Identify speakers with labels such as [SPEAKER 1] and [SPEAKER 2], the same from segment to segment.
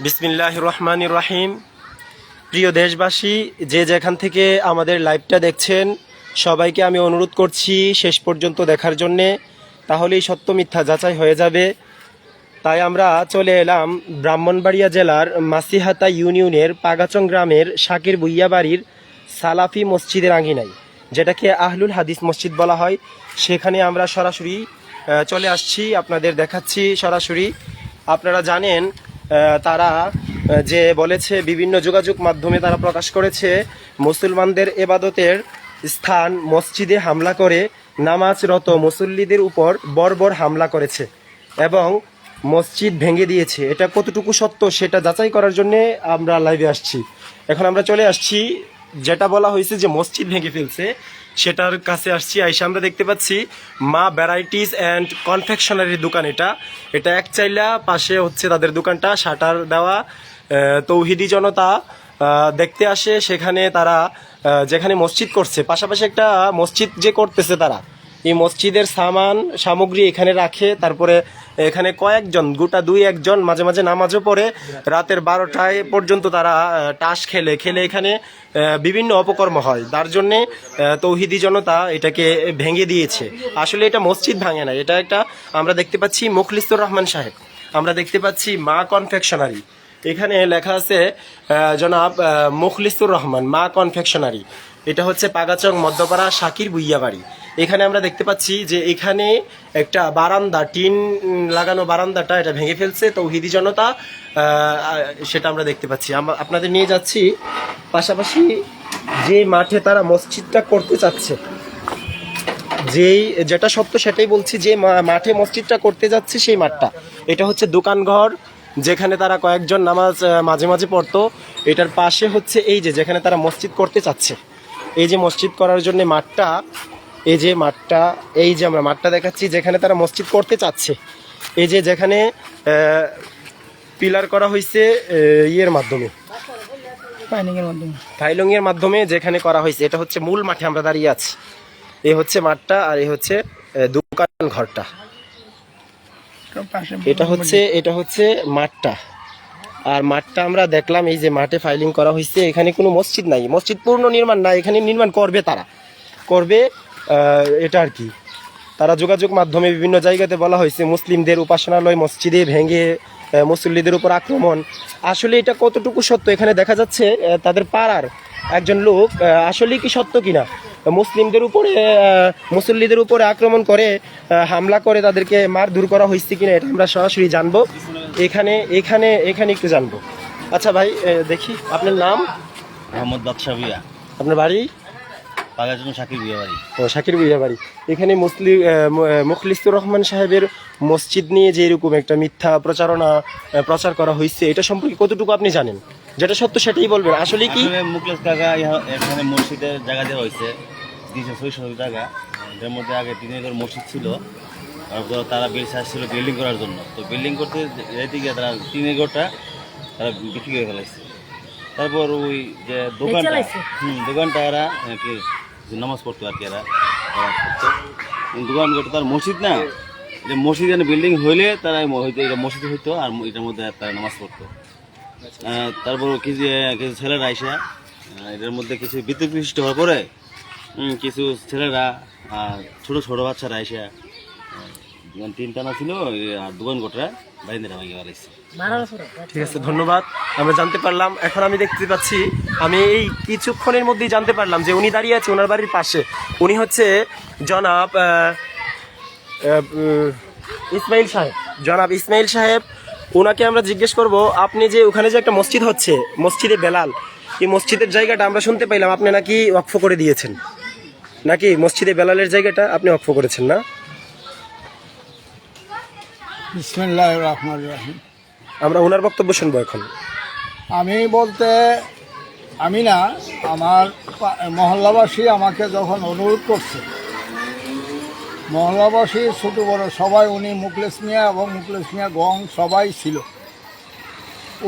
[SPEAKER 1] বিসমিল্লাহ রহমান রাহিম প্রিয় দেশবাসী, যে যেখান থেকে আমাদের লাইভটা দেখছেন, সবাইকে আমি অনুরোধ করছি শেষ পর্যন্ত দেখার জন্যে। তাহলেই সত্য মিথ্যা যাচাই হয়ে যাবে। তাই আমরা চলে এলাম ব্রাহ্মণবাড়িয়া জেলার মাসিহাতা ইউনিয়নের পাগাচং গ্রামের শাকির বুইয়া বাড়ির সালাফি মসজিদের আঙ্গিনায় যেটাকে আহলুল হাদিস মসজিদ বলা হয়। সেখানে আমরা সরাসরি চলে আসছি, আপনাদের দেখাচ্ছি সরাসরি। আপনারা জানেন তারা যে বলেছে বিভিন্ন যোগাযোগ মাধ্যমে তারা প্রকাশ করেছে, মুসলমানদের এবাদতের স্থান মসজিদে হামলা করে নামাজরত মুসল্লিদের উপর বর্বর হামলা করেছে এবং মসজিদ ভেঙে দিয়েছে। এটা কতটুকু সত্য সেটা যাচাই করার জন্য আমরা লাইভে আসছি। এখন আমরা চলে আসছি, যেটা বলা হয়েছে যে মসজিদ ভেঙে ফেলছে সেটার কাছে আসছি, আইসে আমরা দেখতে পাচ্ছি মা ভ্যারাইটিস অ্যান্ড কনফেকশনারি দোকান এটা। এটা এক চাইলা, পাশে হচ্ছে তাদের দোকানটা, শাটার দেওয়া তৌহিদি জনতা দেখতে আসে সেখানে তারা যেখানে মসজিদ করছে। পাশাপাশি একটা মসজিদ যে করতেছে তারা। এই মসজিদের সামান সামগ্রী এখানে রাখে তারপরে এখানে কয়েকজন গোটা দুই একজন মাঝে মাঝে নামাজও পড়ে। রাতের বারোটায় পর্যন্ত তারা টাস খেলে। খেলে এখানে বিভিন্ন অপকর্ম হয়। তার জন্যে তৌহিদি জনতা এটাকে ভেঙে দিয়েছে। আসলে এটা মসজিদ ভাঙে না। এটা একটা আমরা দেখতে পাচ্ছি মুখলিসুর রহমান সাহেব। আমরা দেখতে পাচ্ছি মা কনফেকশনারি। এখানে লেখা আছে জনাব আহ, মুখলিসুর রহমান মা কনফেকশনারি। এটা হচ্ছে পাগাচং মধ্যপাড়া শাকির বুইয়া বাড়ি এখানে আমরা দেখতে পাচ্ছি যে এখানে একটা বারান্দা, টিন লাগানো বারান্দাটা, এটা ভেঙে ফেলছে তৌহিদি জনতা। সেটা আমরা দেখতে পাচ্ছি। আমরা আপনাদের নিয়ে যাচ্ছি। পাশাপাশি যে মাঠে তারা মসজিদটা করতে চাচ্ছে, যেই যেটা সত্য সেটাই বলছি যে মাঠে মসজিদটা করতে যাচ্ছে সেই মাঠটা। এটা হচ্ছে দোকানঘর, যেখানে তারা কয়েকজন নামাজ মাঝে মাঝে পড়তো। এটার পাশে হচ্ছে এই যে, যেখানে তারা মসজিদ করতে চাচ্ছে। এই যে মসজিদ করার জন্য মাঠটা এই যে মাঠটা এই যে আমরা মাঠটা দেখাচ্ছি যেখানে তারা মসজিদ করতে চাচ্ছে। এই যে যেখানে পিলার করা হয়েছে ইয়ের মাধ্যমে।
[SPEAKER 2] পাইনিংয়ের মাধ্যমে।
[SPEAKER 1] ফাইলং এর মাধ্যমে যেখানে করা হয়েছে এটা হচ্ছে মূল মাঠে আমরা দাঁড়িয়ে আছি। এ হচ্ছে মাঠটা আর এ হচ্ছে দোকান ঘরটা। এটা হচ্ছে এটা হচ্ছে মাঠটা। আর মাঠটা আমরা দেখলাম এই যে মাঠে ফাইলিং করা হয়েছে এখানে কোনো মসজিদ নাই। মসজিদ পূর্ণ নির্মাণ নাই এখানে নির্মাণ করবে তারা। করবে এটা আর কি। তারা যোগাযোগ মাধ্যমে বিভিন্ন জায়গাতে বলা হয়েছে মুসলিমদের উপাসনালয় মসজিদে ভেঙে মুসল্লিদের উপর আক্রমণ। আসলে এটা কতটুকু সত্য? এখানে দেখা যাচ্ছে তাদের পাড়ার একজন লোক আহ, আসলেই কি সত্য কিনা? মুসলিমদের উপরে মুসল্লিদের উপরে আক্রমণ করে হামলা করে তাদেরকে মার দূর করা হয়েছে কিনা এটা আমরা সরাসরি জানব। এখানে এখানে এখানে একটু জানব। আচ্ছা ভাই দেখি আপনার নাম?
[SPEAKER 3] মোহাম্মদ বাদশাহ ভুইয়া।
[SPEAKER 1] আপনার বাড়ি?
[SPEAKER 3] পাগাজন শাকির বিয়ে বাড়ি।
[SPEAKER 1] ও শাকির বুইয়া বাড়ি। এখানে মুসলিম মুখলিসুর রহমান সাহেবের মসজিদ নিয়ে যে এরকম একটা মিথ্যা প্রচারণা প্রচার করা হয়েছে এটা সম্পর্কে কতটুকু আপনি জানেন? যেটা সত্য সেটাই বলবেন। আসলে কি?
[SPEAKER 3] মুকলেশ কাকা এখানে মসজিদের জায়গা দেওয়া হয়েছে। দুইশো ছয়শো টাকা। এর মধ্যে আগে তিন একর মসজিদ ছিল। তারপর তারা বিল ছিল বিল্ডিং করার জন্য। তো বিল্ডিং করতে যেতে গিয়ে তারা তিন একরটা তারা বিক্রি করে ফেলাইছে। তারপর ওই যে দোকানটা হুম দোকানটা এরা কি নামাজ পড়তো আর কি এরা। দোকান করতো তার মসজিদ না। যে মসজিদ বিল্ডিং হইলে তারা হয়তো এটা মসজিদ হইতো আর এটার মধ্যে তারা নামাজ পড়তো। তারপর কিছু কিছু ছেলেরা আইসা এটার মধ্যে কিছু বিদ্যুৎ বিশিষ্ট হওয়ার পরে কিছু ছেলেরা আহ, ছোট ছোট বাচ্চারা আইসা আহ, দোকান তিন টানা ছিল আর দোকান গোটরা বাইন্দিরা ভাঙিয়ে
[SPEAKER 1] ঠিক আছে ধন্যবাদ। আমরা জানতে পারলাম এখন আমি দেখতে পাচ্ছি আমি এই কিছুক্ষণের মধ্যেই জানতে পারলাম যে উনি দাঁড়িয়ে আছে ওনার বাড়ির পাশে। উনি হচ্ছে জনাব ইসমাইল সাহেব। জনাব ইসমাইল সাহেব ওনাকে আমরা জিজ্ঞেস করব আপনি যে ওখানে যে একটা মসজিদ হচ্ছে মসজিদে বেলাল এই মসজিদের জায়গাটা আমরা শুনতে পাইলাম আপনি নাকি ওয়াকফ করে দিয়েছেন। নাকি মসজিদে বেলালের জায়গাটা আপনি অক্ষ করেছেন না?
[SPEAKER 2] বিসমিল্লাহ রহমান রহিম।
[SPEAKER 1] আমরা ওনার বক্তব্য শুনব এখন।
[SPEAKER 2] আমি বলতে আমি না আমার মহল্লাবাসী আমাকে যখন অনুরোধ করছে মহল্লাবাসী ছোট বড় সবাই উনি মুকলেশ মিয়া এবং মুকলেশ মিয়া গং সবাই ছিল।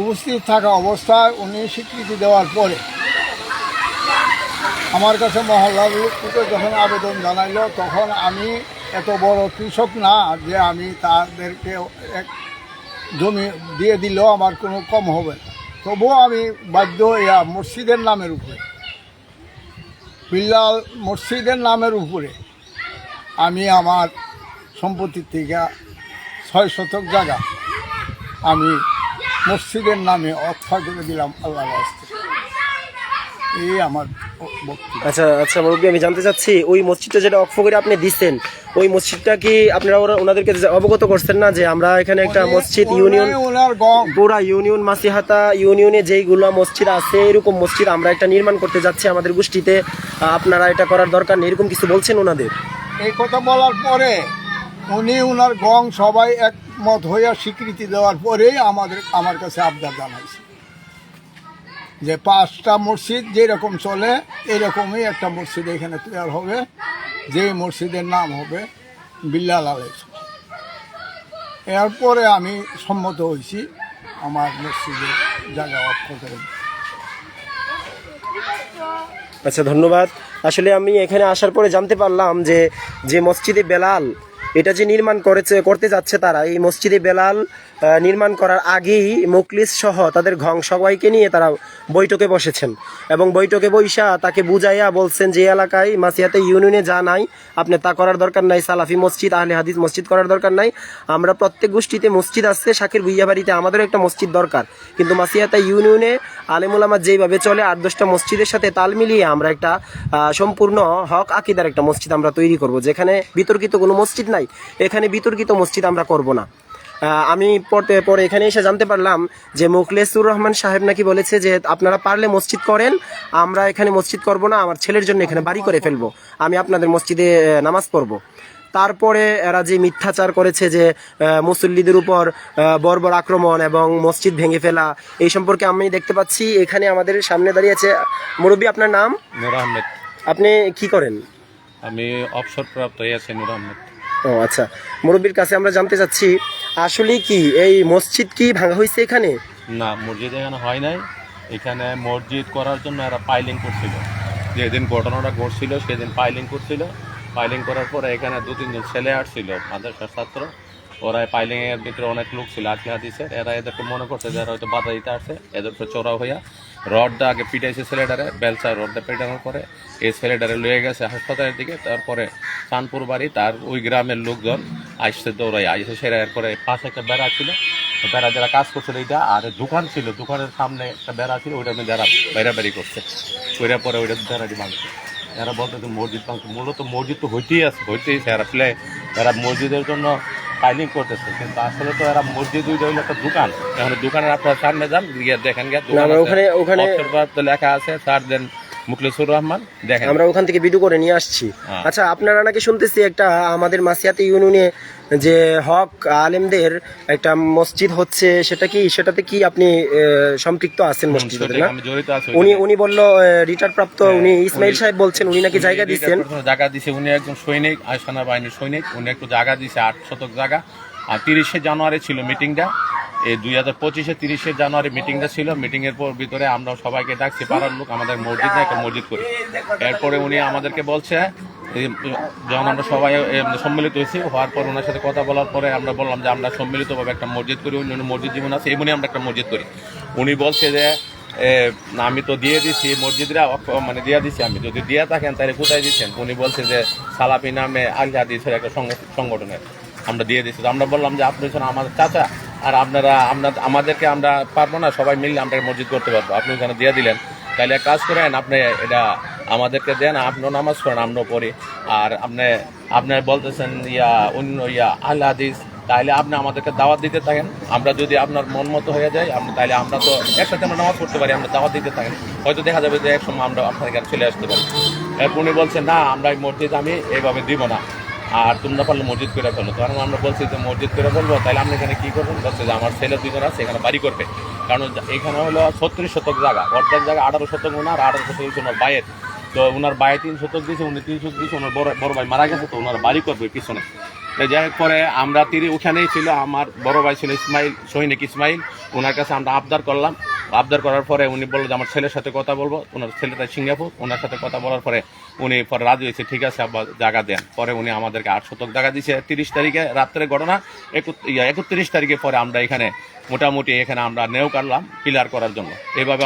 [SPEAKER 2] উপস্থিত থাকা অবস্থায় উনি স্বীকৃতি দেওয়ার পরে আমার কাছে মহল্লার লোককে যখন আবেদন জানাইল, তখন আমি এত বড় কৃষক না যে আমি তাদেরকে এক জমি দিয়ে দিলেও আমার কোনো কম হবে তবুও আমি বাধ্য ইয়া মসজিদের নামের উপরে, বিল্লাল মসজিদের নামের উপরে আমি আমার সম্পত্তির থেকে ছয় শতক জায়গা আমি মসজিদের নামে অক্ষয় করে দিলাম আল্লাহ এই আমার
[SPEAKER 1] আচ্ছা আচ্ছা মুরব্বী আমি জানতে চাচ্ছি ওই মসজিদটা যেটা অক্ষ করে আপনি দিচ্ছেন ওই মসজিদটা কি আপনারা ওরা- ওনাদেরকে অবগত করছেন না যে আমরা এখানে একটা মসজিদ ইউনিয়ন পুরা ইউনিয়ন মাসিহাতা ইউনিয়নে যেইগুলো মসজিদ আছে এরকম মসজিদ আমরা একটা নির্মাণ করতে যাচ্ছি আমাদের গোষ্ঠীতে। আপনারা এটা করার দরকার নেই এরকম কিছু বলছেন ওনাদের?
[SPEAKER 2] এই কথা বলার পরে উনি ওনার গং সবাই একমত হইয়া স্বীকৃতি দেওয়ার পরেই আমাদের আমার কাছে আবদার জানাইছে। যে পাঁচটা মসজিদ যেরকম চলে, এরকমই একটা মসজিদ এখানে তৈরি হবে, যে মসজিদের নাম হবে বিল্লাল আলাই এরপরে আমি সম্মত হয়েছি আমার মসজিদের জায়গা অক্ষ করে
[SPEAKER 1] আচ্ছা ধন্যবাদ। আসলে আমি এখানে আসার পরে জানতে পারলাম যে যে মসজিদে বেলাল এটা যে নির্মাণ করেছে, করতে যাচ্ছে তারা, এই মসজিদে বেলাল নির্মাণ করার আগেই মুকলিস সহ তাদের ঘং সবাইকে নিয়ে তারা বৈঠকে বসেছেন। এবং বৈঠকে বৈশা তাকে বুঝাইয়া বলছেন যে এলাকায় মাসিয়াতে ইউনিয়নে যা নাই, আপনি তা করার দরকার নাই, সালাফি মসজিদ, আহলে হাদিস মসজিদ করার দরকার নাই। আমরা প্রত্যেক গোষ্ঠীতে মসজিদ আসছে শাকের ভুইয়া বাড়িতে আমাদেরও একটা মসজিদ দরকার। কিন্তু মাসিয়াতা ইউনিয়নে আলেমুলামা যেইভাবে চলে, আট দশটা মসজিদের সাথে তাল মিলিয়ে আমরা একটা সম্পূর্ণ হক আকিদার একটা মসজিদ আমরা তৈরি করব, যেখানে বিতর্কিত কোনো মসজিদ নাই। এখানে বিতর্কিত মসজিদ আমরা করব না। আমি পরে পরে এখানে এসে জানতে পারলাম যে মুখলেসুর রহমান সাহেব নাকি বলেছে যে আপনারা পারলে মসজিদ করেন আমরা এখানে মসজিদ করব না আমার ছেলের জন্য এখানে বাড়ি করে ফেলব আমি আপনাদের মসজিদে নামাজ পড়ব। তারপরে এরা যে মিথ্যাচার করেছে যে মুসল্লিদের উপর বর্বর আক্রমণ এবং মসজিদ ভেঙে ফেলা এই সম্পর্কে আমি দেখতে পাচ্ছি এখানে আমাদের সামনে দাঁড়িয়েছে মুরব্বী আপনার নাম?
[SPEAKER 4] নূর আহমেদ।
[SPEAKER 1] আপনি কি করেন?
[SPEAKER 4] আমি অবসরপ্রাপ্ত আছি নূর আহমেদ।
[SPEAKER 1] ও আচ্ছা। মুরব্বীর কাছে আমরা জানতে চাচ্ছি আসলে কি এই মসজিদ কি ভাঙা হয়েছে এখানে?
[SPEAKER 4] না, মসজিদ এখানে হয় নাই। এখানে মসজিদ করার জন্য এরা পাইলিং করছিল। যেদিন ঘটনাটা ঘটছিল, সেদিন পাইলিং করছিল। পাইলিং করার পরে এখানে দু তিনজন ছেলে আসছিল, মাদ্রাসার ছাত্র। ওরা পাইলিং এর ভিতরে অনেক লোক ছিল আটকে হাতিছে এরা এদেরকে মনে করছে যে এরা হয়তো বাধা দিতে আসছে। এদেরকে চোরা হইয়া রডটা আগে পিটাইছে ছেলেটারে, বেলচা রডটা পেটানোর পরে এই ছেলেটারে লয়ে গেছে হাসপাতালের দিকে। তারপরে চাঁদপুর বাড়ি, তার ওই গ্রামের লোকজন আসছে দৌড়াই আসছে সেরা এরপরে পাশে একটা বেড়া ছিল। বেড়া যারা কাজ করছিল এইটা, আর দোকান ছিল, দোকানের সামনে একটা বেড়া ছিল, ওইটা যারা বাইরা বাড়ি করছে। ওইটা পরে ওইটা বেড়াটি ভাঙছে। এরা বলতে মসজিদ মূলত মসজিদ তো হইতেই আছে, হইতেই এরা প্লে এরা মসজিদের জন্য ফাইলিং করতেছে কিন্তু আসলে তো এরা মসজিদ ওইটা হইল একটা দোকান এখন দোকানের আপনার সামনে যান গিয়ে দেখেন গিয়ে।
[SPEAKER 1] ওখানে ওখানে
[SPEAKER 4] লেখা আছে স্যার দেন মুখলেসুর রহমান দেখেন।
[SPEAKER 1] আমরা ওখান থেকে ভিডিও করে নিয়ে আসছি।
[SPEAKER 4] হ্যাঁ।
[SPEAKER 1] আচ্ছা আপনারা নাকি শুনতেছি একটা আমাদের মাসিয়াতে ইউনিয়নে যে হক আলেমদের একটা মসজিদ হচ্ছে সেটা কি সেটাতে কি আপনি সম্পৃক্ত আছেন মসজিদের না? উনি উনি বলল রিটায়ার প্রাপ্ত
[SPEAKER 4] হ্যাঁ,
[SPEAKER 1] উনি ইসমাইল সাহেব বলছেন উনি নাকি জায়গা দিচ্ছেন
[SPEAKER 4] জায়গা দিছে উনি একজন সৈনিক আয়সানা বাহিনীর সৈনিক উনি একটু জায়গা দিছে আট শতক জায়গা। আর তিরিশে জানুয়ারি ছিল মিটিংটা এই দুই হাজার পঁচিশে তিরিশে জানুয়ারি মিটিংটা ছিল। মিটিং এর পর ভিতরে আমরা সবাইকে ডাকছি, পাড়ার লোক আমাদের মসজিদ একটা মসজিদ করি। এরপরে উনি আমাদেরকে বলছে যখন আমরা সবাই সম্মিলিত হয়েছি, হওয়ার পর ওনার সাথে কথা বলার পরে আমরা বললাম যে আমরা সম্মিলিতভাবে একটা মসজিদ করি, অন্য মসজিদ জীবন আছে এমনি আমরা একটা মসজিদ করি। উনি বলছে যে আমি তো দিয়ে দিছি মসজিদরা মানে দিয়ে দিছি আমি, যদি দিয়ে থাকেন তাহলে কোথায় দিচ্ছেন? উনি বলছে যে সালাপি নামে আল্লাহ দিয়েছে একটা সংগঠনের, আমরা দিয়ে দিচ্ছি আমরা বললাম যে, আপনি আমাদের চাচা আর আপনারা আপনার আমাদেরকে আমরা পারব না, সবাই মিললে আমরা মসজিদ করতে পারব। আপনি ওখানে দিয়ে দিলেন। তাহলে এক কাজ করেন, আপনি এটা আমাদেরকে দেন, আপনিও নামাজ পড়েন, আমরাও পড়ি। আর আপনি আপনার বলতেছেন, ইয়া অন্য ইয়া আল্লাহ হাদিস, তাহলে আপনি আমাদেরকে দাওয়াত দিতে থাকেন। আমরা যদি আপনার মন মতো হয়ে যায় আমরা তাহলে আমরা তো একসাথে আমরা নামাজ পড়তে পারি, আমরা দাওয়াত দিতে থাকেন। হয়তো দেখা যাবে যে একসময় আমরা আপনার এখানে চলে আসতে পারি। এরপর উনি বলছেন, না, আমরা এই মসজিদ আমি এইভাবে দিব না। আর তোমরা পারলে মসজিদ করে ফেলো। কারণ আমরা বলছি যে মসজিদ করে ফেলব, তাহলে আপনি এখানে কী করবেন? বলছে যে আমার ছেলে দুজন আছে, এখানে বাড়ি করবে। কারণ এখানে হলো ছত্রিশ শতক জায়গা, অর্ধেক জায়গা আঠারো শতক ওনার, আঠারো শতক ওনার বাইয়ের তো ওনার বাই তিন শতক দিয়েছে, উনি তিন শতক দিয়েছে, ওনার বড় বড় ভাই মারা গেছে, তো ওনার বাড়ি করবে পিছনে। যাই পরে আমরা তিরি ওখানেই ছিল, আমার বড় ভাই ছিল ইসমাইল, সৈনিক ইসমাইল। ওনার কাছে আমরা আবদার করলাম আবদার করার পরে উনি বলল যে, আমার ছেলের সাথে কথা বলব। ওনার ছেলেটা সিঙ্গাপুর। ওনার সাথে কথা বলার পরে উনি পরে রাজি হয়েছে, ঠিক আছে আব্বা, জায়গা দেন। পরে উনি আমাদেরকে আট শতক জায়গা দিয়েছে, তিরিশ তারিখে রাত্রে ঘটনা একত- একত্রিশ তারিখে পরে আমরা এখানে মোটামুটি এখানে আমরা নেও পিলার করার জন্য।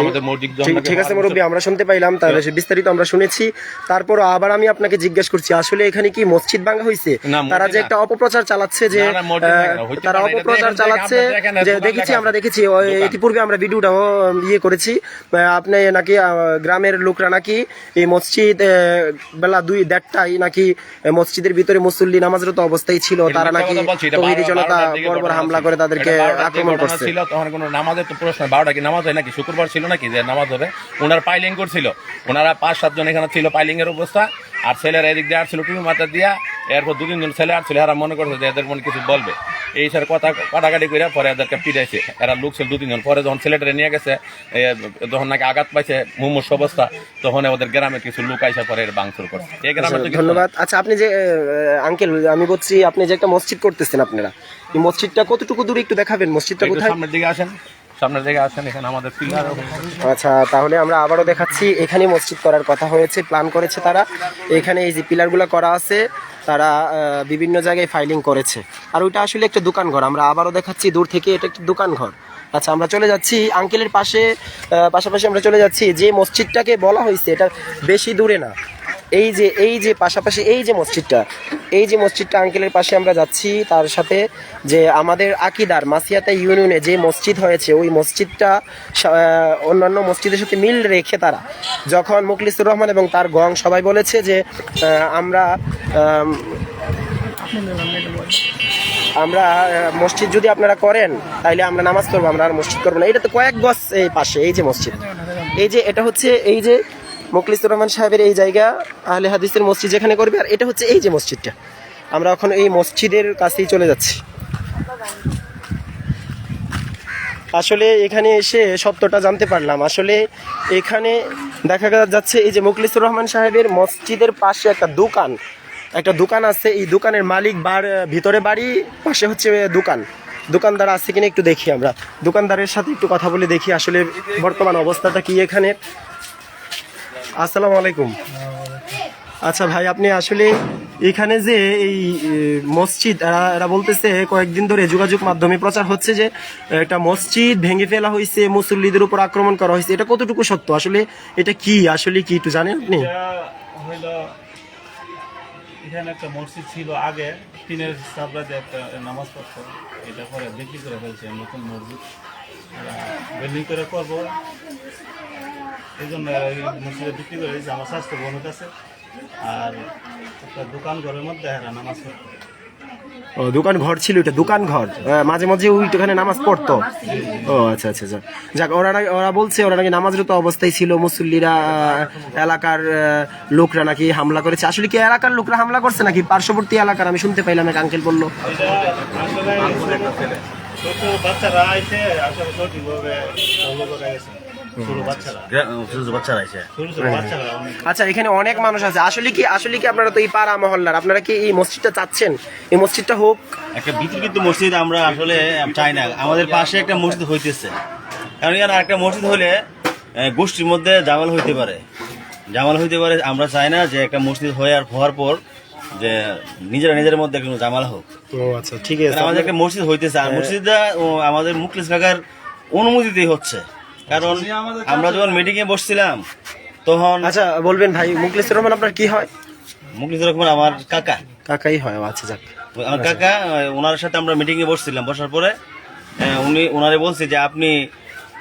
[SPEAKER 4] আমাদের মসজিদ
[SPEAKER 1] ঠিক আছে মুরব্বী আমরা শুনতে পাইলাম তাহলে বিস্তারিত আমরা শুনেছি। তারপর আবার আমি আপনাকে জিজ্ঞেস করছি আসলে এখানে কি মসজিদ ভাঙা হয়েছে তারা যে একটা অপপ্রচার চালাচ্ছে যে তারা অপপ্রচার চালাচ্ছে যে দেখেছি আমরা দেখেছি ইতিপূর্বে আমরা ভিডিওটাও ইয়ে করেছি। আপনি নাকি গ্রামের লোকরা নাকি এই মসজিদ বেলা দুই দেড়টায় নাকি মসজিদের ভিতরে মুসল্লি নামাজরত অবস্থায় ছিল তারা নাকি জনতা বড়
[SPEAKER 4] বড়
[SPEAKER 1] হামলা করে তাদেরকে আক্রমণ
[SPEAKER 4] ঘটনা
[SPEAKER 1] করছে।
[SPEAKER 4] ছিল তখন কোনো নামাজের তো প্রশ্ন বারোটা কি নামাজ হয় নাকি? শুক্রবার ছিল নাকি যে নামাজ হবে? ওনারা পাইলিং করছিল। ওনারা পাঁচ সাতজন এখানে ছিল পাইলিং এর অবস্থা আর ছেলেরা এদিক দিয়ে আসছিল টুপি মাথা দিয়া এরপর দু তিনজন ছেলে এরা মনে করছে যে এদের মনে কিছু বলবে। এই স্যার কথা কাটাকাটি করে পরে এদেরকে পিটাইছে। এরা লোক ছিল দু তিনজন পরে যখন ছেলেটা নিয়ে গেছে যখন নাকি আঘাত পাইছে মুমূর্ষ অবস্থা তখন ওদের গ্রামে কিছু লোক আইসা পরে এর বাংচুর করে এই গ্রামে।
[SPEAKER 1] ধন্যবাদ। আচ্ছা আপনি যে আঙ্কেল আমি বলছি আপনি যে একটা মসজিদ করতেছেন আপনারা এই মসজিদটা কতটুকু দূরে একটু দেখাবেন? মসজিদটা কোথায়?
[SPEAKER 4] সামনের দিকে আসেন। সামনের দিকে আসেন এখানে আমাদের পিলার
[SPEAKER 1] আচ্ছা তাহলে আমরা আবারও দেখাচ্ছি এখানে মসজিদ করার কথা হয়েছে প্ল্যান করেছে তারা। এখানে এই যে পিলারগুলো করা আছে তারা বিভিন্ন জায়গায় ফাইলিং করেছে। আর ওইটা আসলে একটা দোকান ঘর আমরা আবারও দেখাচ্ছি দূর থেকে এটা একটা দোকান ঘর আচ্ছা আমরা চলে যাচ্ছি আঙ্কেলের পাশে পাশাপাশি আমরা চলে যাচ্ছি যে মসজিদটাকে বলা হয়েছে এটা বেশি দূরে না। এই যে এই যে পাশাপাশি এই যে মসজিদটা, এই যে মসজিদটা আঙ্কেলের পাশে আমরা যাচ্ছি, তার সাথে যে আমাদের আকিদার মাসিয়াতা ইউনিয়নে যে মসজিদ হয়েছে, ওই মসজিদটা অন্যান্য মসজিদের সাথে মিল রেখে তারা, যখন মুখলিসুর রহমান এবং তার গং সবাই বলেছে যে আমরা আমরা মসজিদ যদি আপনারা করেন, তাইলে আমরা নামাজ পড়ব, আমরা আর মসজিদ করব না। এটা তো কয়েক গজ এই পাশে, এই যে মসজিদ। এই যে, এটা হচ্ছে এই যে মুখলিসুর রহমান সাহেবের এই জায়গা, আহলে হাদিসের মসজিদ যেখানে করবে, আর এটা হচ্ছে এই যে মসজিদটা। আমরা এখন এই মসজিদের কাছেই চলে যাচ্ছি। আসলে এখানে এসে সত্যটা জানতে পারলাম। আসলে এখানে দেখা যাচ্ছে এই যে মুখলিসুর রহমান সাহেবের মসজিদের পাশে একটা দোকান। একটা দোকান আছে, এই দোকানের মালিক বার, ভিতরে বাড়ি, পাশে হচ্ছে দোকান। দোকানদার আছে কিনা একটু দেখি আমরা। দোকানদারের সাথে একটু কথা বলে দেখি আসলে বর্তমান অবস্থাটা কি এখানে আসসালামু আলাইকুম। আচ্ছা ভাই, আপনি আসলে এখানে যে এই মসজিদ, এরা বলতেছে কয়েকদিন ধরে যোগাযোগ মাধ্যমে প্রচার হচ্ছে যে একটা মসজিদ ভেঙে ফেলা হয়েছে মুসল্লিদের উপর আক্রমণ করা হয়েছে এটা কতটুকু সত্য? আসলে এটা কি? আসলে কি একটু জানেন আপনি?
[SPEAKER 5] এখানে একটা মসজিদ ছিল আগে, টিনের সাবরাতে একটা নামাজ পড়তো। এটা পরে বিক্রি করে ফেলছে নতুন মসজিদ। বিল্ডিং করে করব। এই জন্য মসজিদে বিক্রি করে দিয়েছে আমার স্বাস্থ্য বোনের কাছে আর একটা দোকান ঘরের মধ্যে এরা নামাজ পড়তো
[SPEAKER 1] ও দোকান ঘর ছিল এটা দোকান ঘর। মাঝে মাঝে ওইখানে নামাজ পড়তো। ও আচ্ছা আচ্ছা যাক যাক ওরা নাকি- ওরা বলছে ওরা নাকি নামাজরত অবস্থায় ছিল মুসল্লিরা এলাকার লোকরা নাকি হামলা করেছে। আসলে কি এলাকার লোকরা হামলা করছে নাকি? পার্শ্ববর্তী এলাকার আমি শুনতে পাইলাম এক আঙ্কেল বলল।
[SPEAKER 5] বাচ্চারা আইসে আসলে সঠিকভাবে বাচ্চারা।
[SPEAKER 1] আচ্ছা এখানে অনেক মানুষ আছে। আসলে কি আসলে কি আপনারা তো এই পাড়া মহল্লার? আপনারা কি এই মসজিদটা চাচ্ছেন? এই মসজিদটা হোক
[SPEAKER 3] একটা বিতর্কিত মসজিদ আমরা আসলে চাই না। আমাদের পাশে একটা মসজিদ হইতেছে। কারণ এখানে একটা মসজিদ হলে গোষ্ঠীর মধ্যে জামাল হইতে পারে। জামাল হইতে পারে আমরা চাই না যে একটা মসজিদ হয়ে আর হওয়ার পর যে নিজেরা নিজের মধ্যে একটা জামাল হোক।
[SPEAKER 1] ও আচ্ছা ঠিক আছে।
[SPEAKER 3] আমাদের একটা মসজিদ হইতেছে। আর মসজিদটা আমাদের মুখলিস কাকার অনুমতিতেই হচ্ছে। কারণ আমরা যখন মিটিং এ বসছিলাম তখন
[SPEAKER 1] আচ্ছা বলবেন ভাই মুখলিসুর রহমান আপনার কি হয়?
[SPEAKER 3] মুখলিস রহমান আমার কাকা।
[SPEAKER 1] কাকাই হয় আচ্ছা যাক।
[SPEAKER 3] আমার কাকা ওনার সাথে আমরা মিটিং এ বসছিলাম বসার পরে উনি ওনারে বলছে যে আপনি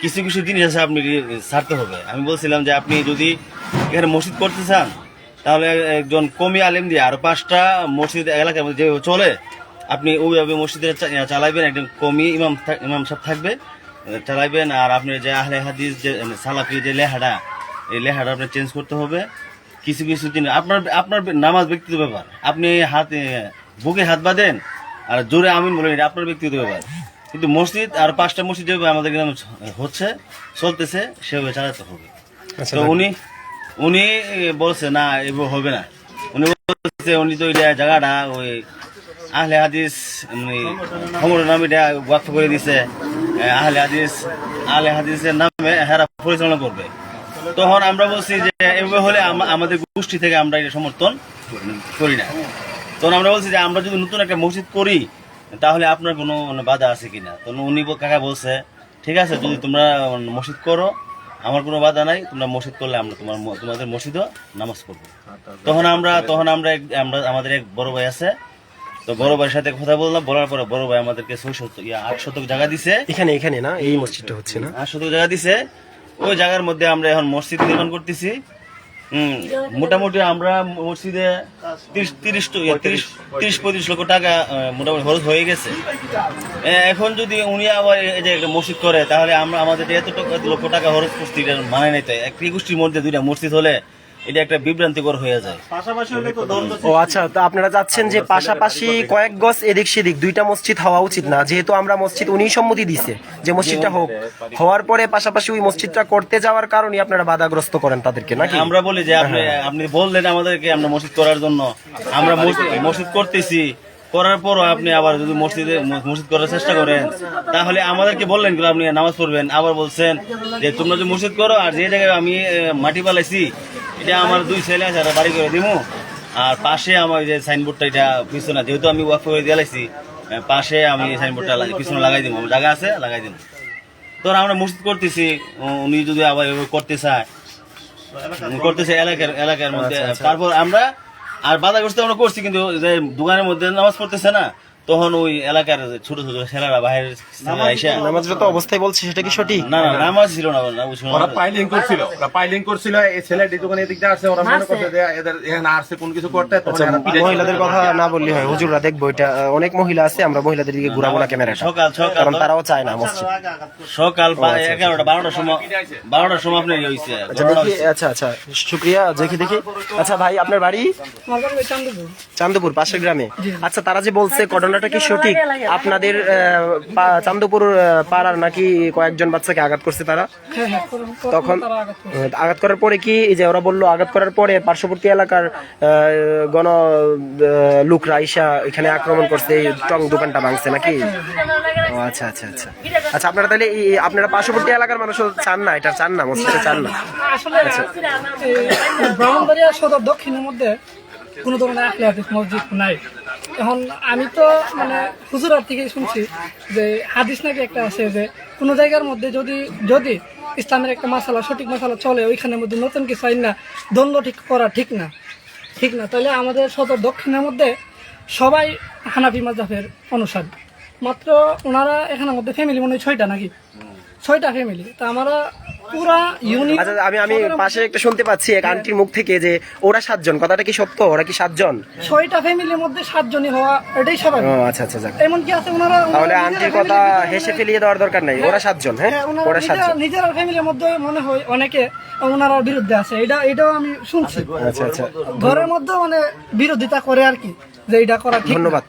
[SPEAKER 3] কিছু কিছু জিনিস আছে আপনি ছাড়তে হবে। আমি বলছিলাম যে আপনি যদি এখানে মসজিদ করতে চান তাহলে একজন কমি আলেম দিয়ে আর পাঁচটা মসজিদ এলাকার মধ্যে যেভাবে চলে আপনি ওইভাবে মসজিদে চা- চালাইবেন একজন কমি ইমাম থাক- ইমাম সাহেব থাকবে। চালাইবেন আর আপনি যে আহলে হাদিস যে সালাফি যে লেহাটা এই লেহাটা আপনি চেঞ্জ করতে হবে। কিছু কিছু দিন আপনার আপনার নামাজ ব্যক্তিগত ব্যাপার। আপনি হাত বুকে হাত বাঁধেন আর জোরে আমিন বলেন এটা আপনার ব্যক্তিগত ব্যাপার। কিন্তু মসজিদ আর পাঁচটা মসজিদ যেভাবে আমাদের গ্রামে হচ্ছে চলতেছে সেভাবে চালাতে হবে।
[SPEAKER 1] আচ্ছা
[SPEAKER 3] তো উনি উনি বলছে না এভাবে হবে না। উনি বলছে উনি তো এটা জায়গাটা ওই আহলে হাদিস সংগঠন নামে এটা ওয়াক্ফ করে দিছে। আহলে হাদিস আহলে হাদিসের নামে হেরা পরিচালনা করবে। তখন আমরা বলছি যে এভাবে হলে আমাদের গোষ্ঠী থেকে আমরা এটা সমর্থন করি না। তখন আমরা বলছি যে আমরা যদি নতুন একটা মসজিদ করি তাহলে আপনার কোনো বাধা আছে কিনা? তখন উনি কাকা বলছে ঠিক আছে যদি তোমরা মসজিদ করো আমার কোনো বাধা নাই তোমরা মসজিদ করলে আমরা তোমার তোমাদের মসজিদও নামাজ পড়ব। তখন আমরা তখন আমরা আমরা আমাদের এক বড় ভাই আছে তো বড় ভাইয়ের সাথে কথা বললাম বলার পরে বড় ভাই আমাদেরকে ছয় শতক আট শতক জায়গা দিছে।
[SPEAKER 1] এখানে এখানে না এই মসজিদটা হচ্ছে না?
[SPEAKER 3] আট শতক জায়গা দিছে। ওই জায়গার মধ্যে আমরা এখন মসজিদ নির্মাণ করতেছি। মোটামুটি আমরা মসজিদে তিরিশ তিরিশ তিরিশ তিরিশ পঁয়ত্রিশ লক্ষ টাকা মোটামুটি খরচ হয়ে গেছে। এখন যদি উনি আবার এই যে একটা মসজিদ করে তাহলে আমরা আমাদের এত লক্ষ টাকা খরচ করছি এটা মানে নাই তো একটি গোষ্ঠীর মধ্যে দুইটা মসজিদ হলে এটা একটা বিভ্রান্তিকর হয়ে যায়।
[SPEAKER 5] পাশাপাশি হলে তো দ্বন্দ্ব
[SPEAKER 1] ও আচ্ছা তো আপনারা যাচ্ছেন যে পাশাপাশি কয়েক গজ এদিক সেদিক দুইটা মসজিদ হওয়া উচিত না। যেহেতু আমরা মসজিদ উনি সম্মতি দিছে যে মসজিদটা হোক। হওয়ার পরে পাশাপাশি ওই মসজিদটা করতে যাওয়ার কারণে আপনারা বাধাগ্রস্ত করেন তাদেরকে নাকি?
[SPEAKER 3] আমরা বলি যে আপনি আপনি বললেন আমাদেরকে আমরা মসজিদ করার জন্য। আমরা মসজিদ করতেছি। করার পরও আপনি আবার যদি মসজিদে মসজিদ করার চেষ্টা করেন তাহলে আমাদেরকে বললেন কি আপনি নামাজ পড়বেন। আবার বলছেন যে তোমরা যদি মসজিদ করো আর যে জায়গায় আমি মাটি পালাইছি এটা আমার দুই ছেলে আছে আর বাড়ি করে দিমু। আর পাশে আমার যে সাইনবোর্ডটা এটা পিছনে যেহেতু আমি ওয়াক করে দিয়ে আহ, পাশে আমি সাইনবোর্ডটা পিছনে লাগাই দিব জায়গা আছে লাগাই দিব তো আমরা মসজিদ করতেছি উনি যদি আবার এভাবে করতে চায় করতেছে এলাকার এলাকার মধ্যে। তারপর আমরা আর বাধাগ্রস্ত আমরা করছি কিন্তু যে দোকানের মধ্যে নামাজ পড়তেছে না তখন ওই এলাকার ছোট ছোট ছেলেরা বাইরের
[SPEAKER 1] নামাজরত অবস্থায় বলছে সেটা কি সঠিক?
[SPEAKER 3] না না নামাজ ছিল না।
[SPEAKER 4] ওরা পাইলিং করছিল ওরা পাইলিং করছিল এই ছেলেটি যখন এদিক দিয়ে আসছে ওরা মনে করছে যে এদের এখানে আসছে কোন কিছু করতে তখন
[SPEAKER 1] মহিলাদের কথা না বললে হয়। হুজুররা দেখব এটা অনেক মহিলা আছে আমরা মহিলাদের দিকে ঘুরাবো না ক্যামেরাটা।
[SPEAKER 3] সকাল সকাল
[SPEAKER 1] কারণ তারাও চায় না মসজিদ।
[SPEAKER 3] সকাল বা- এগারোটা বারোটার সময় বারোটার সময় আপনার ইয়ে হয়েছে
[SPEAKER 1] আচ্ছা আচ্ছা আচ্ছা শুক্রিয়া দেখি দেখি। আচ্ছা ভাই আপনার বাড়ি? চান্দপুর। পাশের গ্রামে। আচ্ছা তারা যে বলছে ঘটনাটা কি সঠিক? আপনাদের চান্দপুর পাড়ার নাকি কয়েকজন বাচ্চাকে আঘাত করছে তারা? তখন আঘাত করার পরে কি এই যে ওরা বলল আঘাত করার পরে পার্শ্ববর্তী এলাকার গণ আহ, লোকরা আইসা এখানে আক্রমণ করছে এই টং দোকানটা ভাঙছে নাকি? ও আচ্ছা আচ্ছা আচ্ছা। আচ্ছা আপনারা তাহলে আপনারা পার্শ্ববর্তী এলাকার মানুষ চান না? এটা চান না মসজিদে চান না?
[SPEAKER 6] আসলে ব্রাহ্মণবাড়িয়া সদর দক্ষিণের মধ্যে কোনো ধরনের আহলে হাদিস মসজিদ নাই। এখন আমি তো মানে হুজুরার থেকে শুনছি যে হাদিস নাকি একটা আছে যে কোনো জায়গার মধ্যে যদি যদি ইসলামের একটা মশালা সঠিক মশালা চলে, ওইখানের মধ্যে নতুন কিছু আইন না দ্বন্দ্ব ঠিক করা ঠিক না ঠিক না, তাহলে আমাদের সদর দক্ষিণের মধ্যে সবাই হানাফি মাজাফের অনুসারী। মাত্র ওনারা এখানের মধ্যে ফ্যামিলি মনে হয় ছয়টা নাকি? ছয়টা ফ্যামিলি তা আমরা পুরা ইউনিট
[SPEAKER 1] আচ্ছা আমি আমি পাশে একটা শুনতে পাচ্ছি এক আন্টির মুখ থেকে যে ওরা সাতজন কথাটা কি সত্য? ওরা কি সাতজন?
[SPEAKER 6] ছয়টা ফ্যামিলির মধ্যে সাতজনই হওয়া এটাই
[SPEAKER 1] ও আচ্ছা আচ্ছা যাক।
[SPEAKER 6] এমন কি আছে ওনারা
[SPEAKER 1] তাহলে আন্টির কথা হেসে ফেলিয়ে দেওয়ার দরকার নাই। ওরা সাতজন হ্যাঁ?
[SPEAKER 6] হ্যাঁ,
[SPEAKER 1] ওরা সাতজন।
[SPEAKER 6] নিজেরা ফ্যামিলির মধ্যে মনে হয় অনেকে ওনারা বিরুদ্ধে আছে। এটা এটাও আমি শুনছি।
[SPEAKER 1] আচ্ছা আচ্ছা।
[SPEAKER 6] ঘরের মধ্যে মানে বিরোধিতা করে আর কি যে এটা করা ঠিক
[SPEAKER 1] ধন্যবাদ।